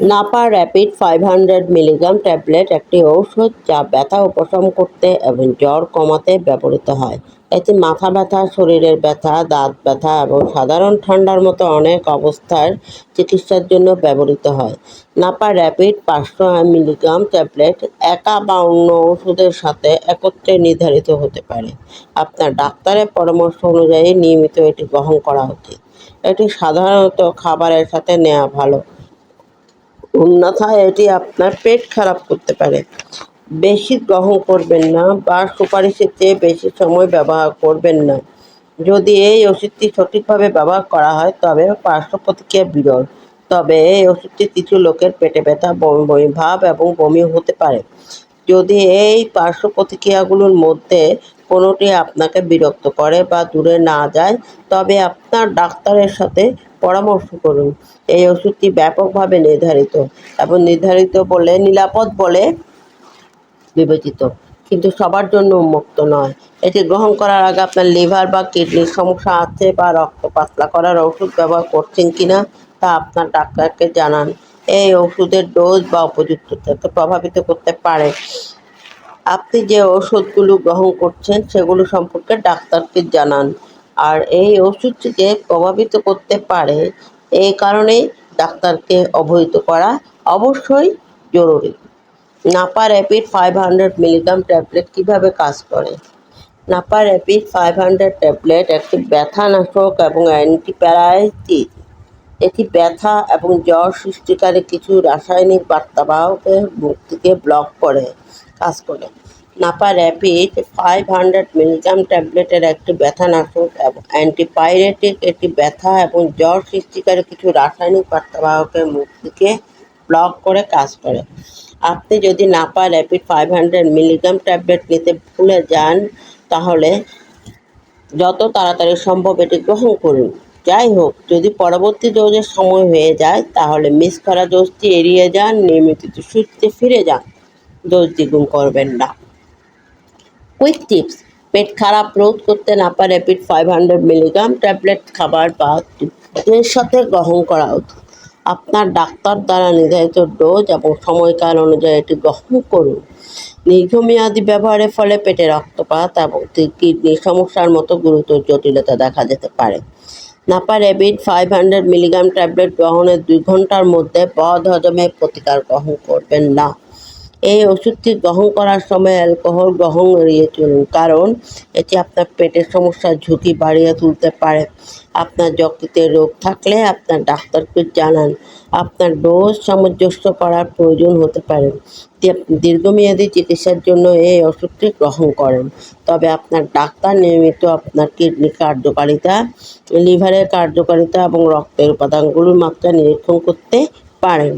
Napa rapid five hundred milligram tablet একটি ঔষধ যা ব্যথা উপশম করতে এবং জ্বর কমাতে ব্যবহৃত হয়। এটি মাথা ব্যথা, শরীরের ব্যথা, দাঁত ব্যথা এবং সাধারণ ঠান্ডার মতো অনেক অবস্থার চিকিৎসার জন্য ব্যবহৃত হয়। নাপা র্যাপিড পাঁচশো মিলিগ্রাম ট্যাবলেট একা বা অন্য ওষুধের সাথে একত্রে নির্ধারিত হতে পারে। আপনার ডাক্তারের পরামর্শ অনুযায়ী নিয়মিত এটি গ্রহণ করা উচিত। এটি সাধারণত খাবারের সাথে নেওয়া ভালো। অন্যথায় এটি আপনার পেট খারাপ করতে পারে। বেশি গ্রহণ করবেন না বা সুপারিশের চেয়ে বেশি সময় ব্যবহার করবেন না। যদি এই ওষুধটি সঠিকভাবে ব্যবহার করা হয়, তবে পার্শ্ব প্রতিক্রিয়া বিরল। তবে এই ওষুধটি কিছু লোকের পেটে ব্যথা, বমি বমি ভাব এবং বমি হতে পারে। যদি এই পার্শ্ব প্রতিক্রিয়াগুলোর মধ্যে কোনোটি আপনাকে বিরক্ত করে বা দূরে না যায়, তবে আপনার ডাক্তারের সাথে পরামর্শ করুন। এই ওষুধটি ব্যাপকভাবে নির্ধারিত এবং নির্ধারিত বলে নিরাপদ বলে বিবেচিত, কিন্তু সবার জন্য উন্মুক্ত নয়। এটি গ্রহণ করার আগে আপনার লিভার বা কিডনির সমস্যা আছে বা রক্ত পাতলা করার ওষুধ ব্যবহার করছেন কি না তা আপনার ডাক্তারকে জানান। এই ওষুধের ডোজ বা উপযুক্ততাকে প্রভাবিত করতে পারে। আপনি যে ওষুধগুলো গ্রহণ করছেন, সেগুলো সম্পর্কে ডাক্তারকে জানান। আর এই ওষুধটিকে প্রভাবিত করতে পারে এই কারণে ডাক্তারকে অবহিত করা অবশ্যই জরুরি। Napa rapid five hundred milligram tablet কীভাবে কাজ করে? Napa rapid five hundred tablet একটি ব্যথানাশক এবং অ্যান্টিপ্যারাইটিক এটি ব্যথা এবং জ্বর সৃষ্টিকারী কিছু রাসায়নিক বার্তাবাহকের মুক্তিকে ব্লক করে। কাজ করে। Napa rapid five hundred milligram ট্যাবলেটের একটি ব্যথানাশক এবং অ্যান্টিপাইরেটিক এটি ব্যথা এবং জ্বর সৃষ্টিকারী কিছু রাসায়নিক বার্তাবাহকের মুক্তিকে ব্লক করে কাজ করে। আপনি যদি Napa rapid five hundred milligram tablet নিতে ভুলে যান, তাহলে যত তাড়াতাড়ি সম্ভব এটি গ্রহণ করুন। যাই হোক, যদি পরবর্তী ডোজের সময় হয়ে যায়, তাহলে মিস করা ডোজটি এড়িয়ে যান, নিয়মিত সূত্রে ফিরে যান। ডোজ দ্বিগুণ করবেন না। কুইক টিপস পেট খারাপ রোধ করতে না পারে rapid five hundred milligram tablet খাবার বা দুধের সাথে গ্রহণ করা উচিত। আপনার ডাক্তার দ্বারা নির্ধারিত ডোজ এবং সময়কাল অনুযায়ী এটি গ্রহণ করুন। দীর্ঘমেয়াদী ব্যবহারের ফলে পেটে রক্তপাত এবং কিডনির সমস্যার মতো গুরুতর জটিলতা দেখা যেতে পারে। Napa rapid five hundred milligram tablet গ্রহণের দুই ঘণ্টার মধ্যে বদ হজমে প্রতিকার গ্রহণ করবেন না। এই ওষুধটি গ্রহণ করার সময় অ্যালকোহল গ্রহণ এড়িয়ে চলুন, কারণ এটি আপনার পেটের সমস্যার ঝুঁকি বাড়িয়ে তুলতে পারে। আপনার যকৃতের রোগ থাকলে আপনার ডাক্তারকে জানান। আপনার ডোজ সামঞ্জস্য করার প্রয়োজন হতে পারে। দীর্ঘমেয়াদী চিকিৎসার জন্য এই ওষুধটি গ্রহণ করেন। তবে আপনার ডাক্তার নিয়মিত আপনার কিডনি কার্যকারিতা, লিভারের কার্যকারিতা এবং রক্তের উপাদানগুলোর মাত্রা নিরীক্ষণ করতে পারেন।